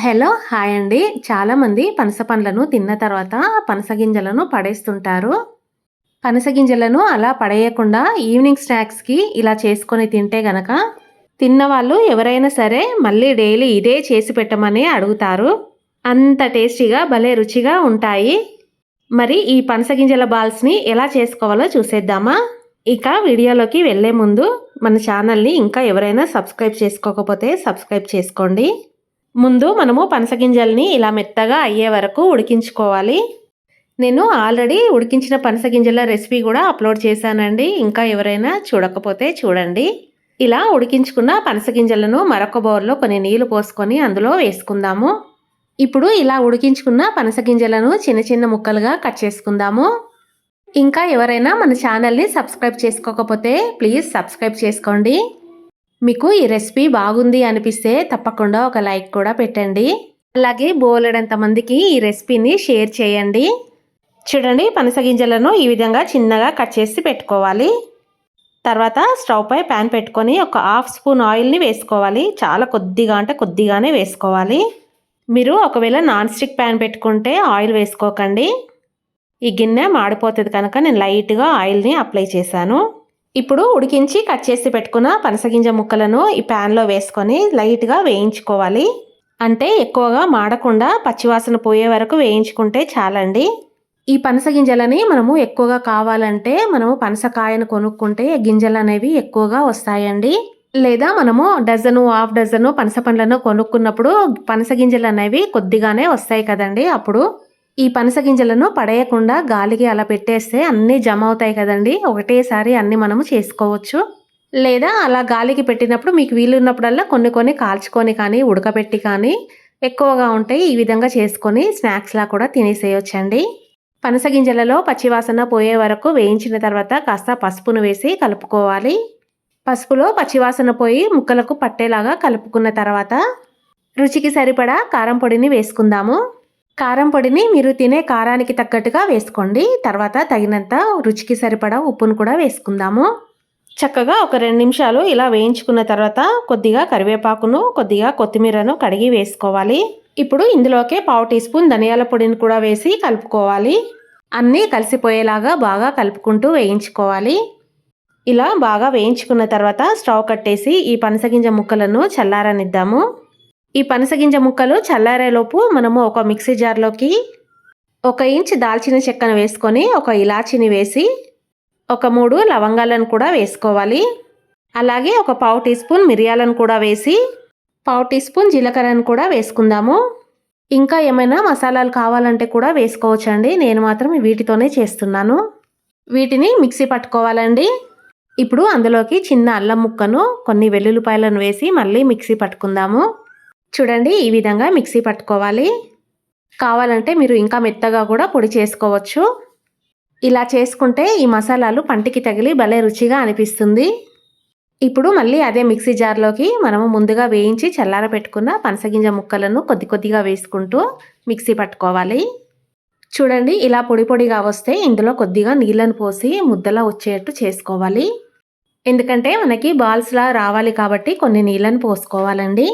Hello hi అండి. చాలామంది పనస పండ్లను తిన్న తర్వాత పనస గింజలను పడేస్తుంటారు. పనస గింజలను అలా పడేయకుండా ఈవినింగ్ స్నాక్స్కి ఇలా చేసుకొని తింటే గనక తిన్న వాళ్ళు ఎవరైనా సరే మళ్ళీ డైలీ ఇదే చేసి పెట్టమని అడుగుతారు. అంత టేస్టీగా భలే రుచిగా ఉంటాయి. మరి ఈ పనస గింజల బాల్స్ని ఎలా చేసుకోవాలో చూసేద్దామా? ఇక వీడియోలోకి వెళ్ళే ముందు మన ఛానల్ని ఇంకా ఎవరైనా సబ్స్క్రైబ్ చేసుకోకపోతే సబ్స్క్రైబ్ చేసుకోండి. ముందు మనము పనసగింజల్ని ఇలా మెత్తగా అయ్యే వరకు ఉడికించుకోవాలి. నేను ఆల్రెడీ ఉడికించిన పనసగింజల రెసిపీ కూడా అప్లోడ్ చేశానండి. ఇంకా ఎవరైనా చూడకపోతే చూడండి. ఇలా ఉడికించుకున్న పనసగింజలను మరొక బౌల్లో కొన్ని నీళ్ళు పోసుకొని అందులో వేసుకుందాము. ఇప్పుడు ఇలా ఉడికించుకున్న పనసగింజలను చిన్న చిన్న ముక్కలుగా కట్ చేసుకుందాము. ఇంకా ఎవరైనా మన ఛానల్ని సబ్స్క్రైబ్ చేసుకోకపోతే ప్లీజ్ సబ్స్క్రైబ్ చేసుకోండి. మీకు ఈ రెసిపీ బాగుంది అనిపిస్తే తప్పకుండా ఒక లైక్ కూడా పెట్టండి. అలాగే బోలెడంత మందికి ఈ రెసిపీని షేర్ చేయండి. చూడండి పనసగింజలను ఈ విధంగా చిన్నగా కట్ చేసి పెట్టుకోవాలి. తర్వాత స్టవ్ పై ప్యాన్ పెట్టుకొని ఒక హాఫ్ స్పూన్ ఆయిల్ని వేసుకోవాలి. చాలా కొద్దిగా అంటే కొద్దిగానే వేసుకోవాలి. మీరు ఒకవేళ నాన్ స్టిక్ ప్యాన్ పెట్టుకుంటే ఆయిల్ వేసుకోకండి. ఈ గిన్నె మాడిపోతుంది కనుక నేను లైట్గా ఆయిల్ని అప్లై చేశాను. ఇప్పుడు ఉడికించి కట్ చేసి పెట్టుకున్న పనసగింజ ముక్కలను ఈ ప్యాన్లో వేసుకొని లైట్గా వేయించుకోవాలి. అంటే ఎక్కువగా మాడకుండా పచ్చివాసన పోయే వరకు వేయించుకుంటే చాలండి. ఈ పనస గింజలని మనము ఎక్కువగా కావాలంటే మనము పనసకాయను కొనుక్కుంటే గింజలు అనేవి ఎక్కువగా వస్తాయండి. లేదా మనము డజను హాఫ్ డజను పనస పండ్లను కొనుక్కున్నప్పుడు పనస గింజలు అనేవి కొద్దిగానే వస్తాయి కదండి అప్పుడు. ఈ పనస గింజలను పడేయకుండా గాలికి అలా పెట్టేస్తే అన్నీ జమ అవుతాయి కదండి. ఒకటేసారి అన్నీ మనము చేసుకోవచ్చు. లేదా అలా గాలికి పెట్టినప్పుడు మీకు వీలున్నప్పుడల్లా కొన్ని కొన్ని కాల్చుకొని కానీ ఉడకబెట్టి కానీ ఎక్కువగా ఉంటే ఈ విధంగా చేసుకొని స్నాక్స్లా కూడా తినేసేయొచ్చండి. పనస గింజలలో పచ్చివాసన పోయే వరకు వేయించిన తర్వాత కాస్త పసుపును వేసి కలుపుకోవాలి. పసుపులో పచ్చివాసన పోయి ముక్కలకు పట్టేలాగా కలుపుకున్న తర్వాత రుచికి సరిపడా కారం పొడిని వేసుకుందాము. కారం పొడిని మీరు తినే కారానికి తగ్గట్టుగా వేసుకోండి. తర్వాత తగినంత రుచికి సరిపడా ఉప్పును కూడా వేసుకుందాము. చక్కగా ఒక రెండు నిమిషాలు ఇలా వేయించుకున్న తర్వాత కొద్దిగా కరివేపాకును కొద్దిగా కొత్తిమీరను కడిగి వేసుకోవాలి. ఇప్పుడు ఇందులోకే పావు టీ స్పూన్ ధనియాల పొడిని కూడా వేసి కలుపుకోవాలి. అన్నీ కలిసిపోయేలాగా బాగా కలుపుకుంటూ వేయించుకోవాలి. ఇలా బాగా వేయించుకున్న తర్వాత స్టవ్ కట్టేసి ఈ పనసగింజ ముక్కలను చల్లారనిద్దాము. ఈ పనసగింజ ముక్కలు చల్లారేలోపు మనము ఒక మిక్సీ జార్లోకి ఒక ఇంచ్ దాల్చిన చెక్కను వేసుకొని ఒక ఇలాచిని వేసి ఒక మూడు లవంగాలను కూడా వేసుకోవాలి. అలాగే ఒక పావు టీ స్పూన్ మిరియాలను కూడా వేసి పావు టీ స్పూన్ జీలకర్రను కూడా వేసుకుందాము. ఇంకా ఏమైనా మసాలాలు కావాలంటే కూడా వేసుకోవచ్చండి. నేను మాత్రం వీటితోనే చేస్తున్నాను. వీటిని మిక్సీ పట్టుకోవాలండి. ఇప్పుడు అందులోకి చిన్న అల్లం ముక్కను కొన్ని వెల్లుల్లిపాయలను వేసి మళ్ళీ మిక్సీ పట్టుకుందాము. చూడండి ఈ విధంగా మిక్సీ పట్టుకోవాలి. కావాలంటే మీరు ఇంకా మెత్తగా కూడా పొడి చేసుకోవచ్చు. ఇలా చేసుకుంటే ఈ మసాలాలు పంటికి తగిలి భలే రుచిగా అనిపిస్తుంది. ఇప్పుడు మళ్ళీ అదే మిక్సీ జార్లోకి మనము ముందుగా వేయించి చల్లార పెట్టుకున్న పనసగింజ ముక్కలను కొద్ది కొద్దిగా వేసుకుంటూ మిక్సీ పట్టుకోవాలి. చూడండి ఇలా పొడి పొడిగా వస్తే ఇందులో కొద్దిగా నీళ్ళను పోసి ముద్దలా వచ్చేటట్టు చేసుకోవాలి. ఎందుకంటే మనకి బాల్స్లా రావాలి కాబట్టి కొన్ని నీళ్ళను పోసుకోవాలండి.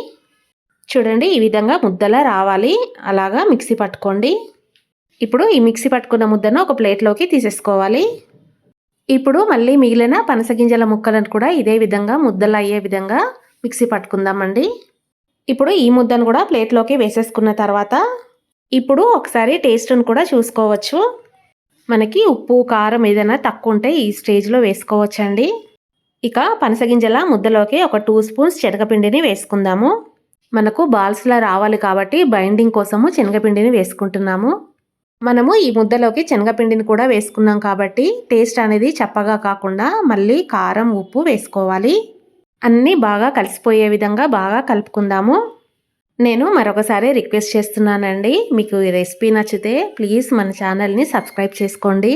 చూడండి ఈ విధంగా ముద్దలా రావాలి. అలాగా మిక్సీ పట్టుకోండి. ఇప్పుడు ఈ మిక్సీ పట్టుకున్న ముద్దను ఒక ప్లేట్లోకి తీసేసుకోవాలి. ఇప్పుడు మళ్ళీ మిగిలిన పనసగింజల ముక్కలను కూడా ఇదే విధంగా ముద్దలు అయ్యే విధంగా మిక్సీ పట్టుకుందామండి. ఇప్పుడు ఈ ముద్దను కూడా ప్లేట్లోకి వేసేసుకున్న తర్వాత ఇప్పుడు ఒకసారి టేస్ట్ను కూడా చూసుకోవచ్చు. మనకి ఉప్పు కారం ఏదైనా తక్కువ ఉంటే ఈ స్టేజ్లో వేసుకోవచ్చండి. ఇక పనసగింజల ముద్దలోకి ఒక టూ స్పూన్స్ శనగపిండిని వేసుకుందాము. మనకు బాల్స్లా రావాలి కాబట్టి బైండింగ్ కోసము శనగపిండిని వేసుకుంటున్నాము. మనము ఈ ముద్దలోకి శనగపిండిని కూడా వేసుకున్నాం కాబట్టి టేస్ట్ అనేది చప్పగా కాకుండా మళ్ళీ కారం ఉప్పు వేసుకోవాలి. అన్నీ బాగా కలిసిపోయే విధంగా బాగా కలుపుకుందాము. నేను మరొకసారి రిక్వెస్ట్ చేస్తున్నానండి మీకు ఈ రెసిపీ నచ్చితే ప్లీజ్ మన ఛానల్ని సబ్స్క్రైబ్ చేసుకోండి.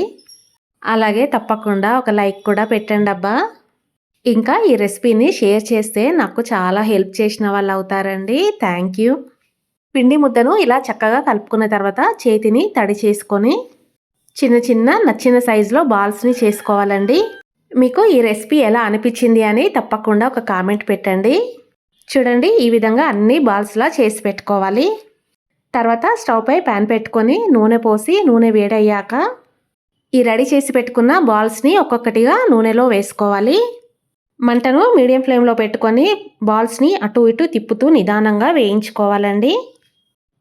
అలాగే తప్పకుండా ఒక లైక్ కూడా పెట్టండి అబ్బా ఇంకా ఈ రెసిపీని షేర్ చేస్తే నాకు చాలా హెల్ప్ చేసిన వాళ్ళు అవుతారండి. Thank you. పిండి ముద్దను ఇలా చక్కగా కలుపుకున్న తర్వాత చేతిని తడి చేసుకొని చిన్న చిన్న నచ్చిన సైజులో బాల్స్ని చేసుకోవాలండి. మీకు ఈ రెసిపీ ఎలా అనిపించింది అని తప్పకుండా ఒక కామెంట్ పెట్టండి. చూడండి ఈ విధంగా అన్ని బాల్స్లా చేసి పెట్టుకోవాలి. తర్వాత స్టవ్పై ప్యాన్ పెట్టుకొని నూనె పోసి నూనె వేడయ్యాక ఈ రెడీ చేసి పెట్టుకున్న బాల్స్ని ఒక్కొక్కటిగా నూనెలో వేసుకోవాలి. మంటను మీడియం ఫ్లేమ్లో పెట్టుకొని బాల్స్ని అటు ఇటు తిప్పుతూ నిదానంగా వేయించుకోవాలండి.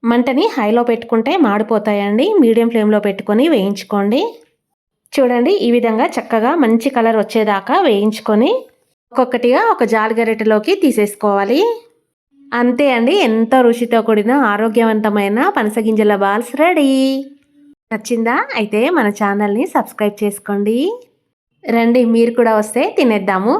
మంటని హైలో పెట్టుకుంటే మాడిపోతాయండి. మీడియం ఫ్లేమ్లో పెట్టుకొని వేయించుకోండి. చూడండి ఈ విధంగా చక్కగా మంచి కలర్ వచ్చేదాకా వేయించుకొని ఒక్కొక్కటిగా ఒక జాలిగరెటలోకి తీసేసుకోవాలి. అంతే అండి ఎంతో రుచితో కూడిన ఆరోగ్యవంతమైన పనసగింజల బాల్స్ రెడీ. నచ్చిందా? అయితే మన ఛానల్ని సబ్స్క్రైబ్ చేసుకోండి. రండి మీరు కూడా వస్తే తినేద్దాము.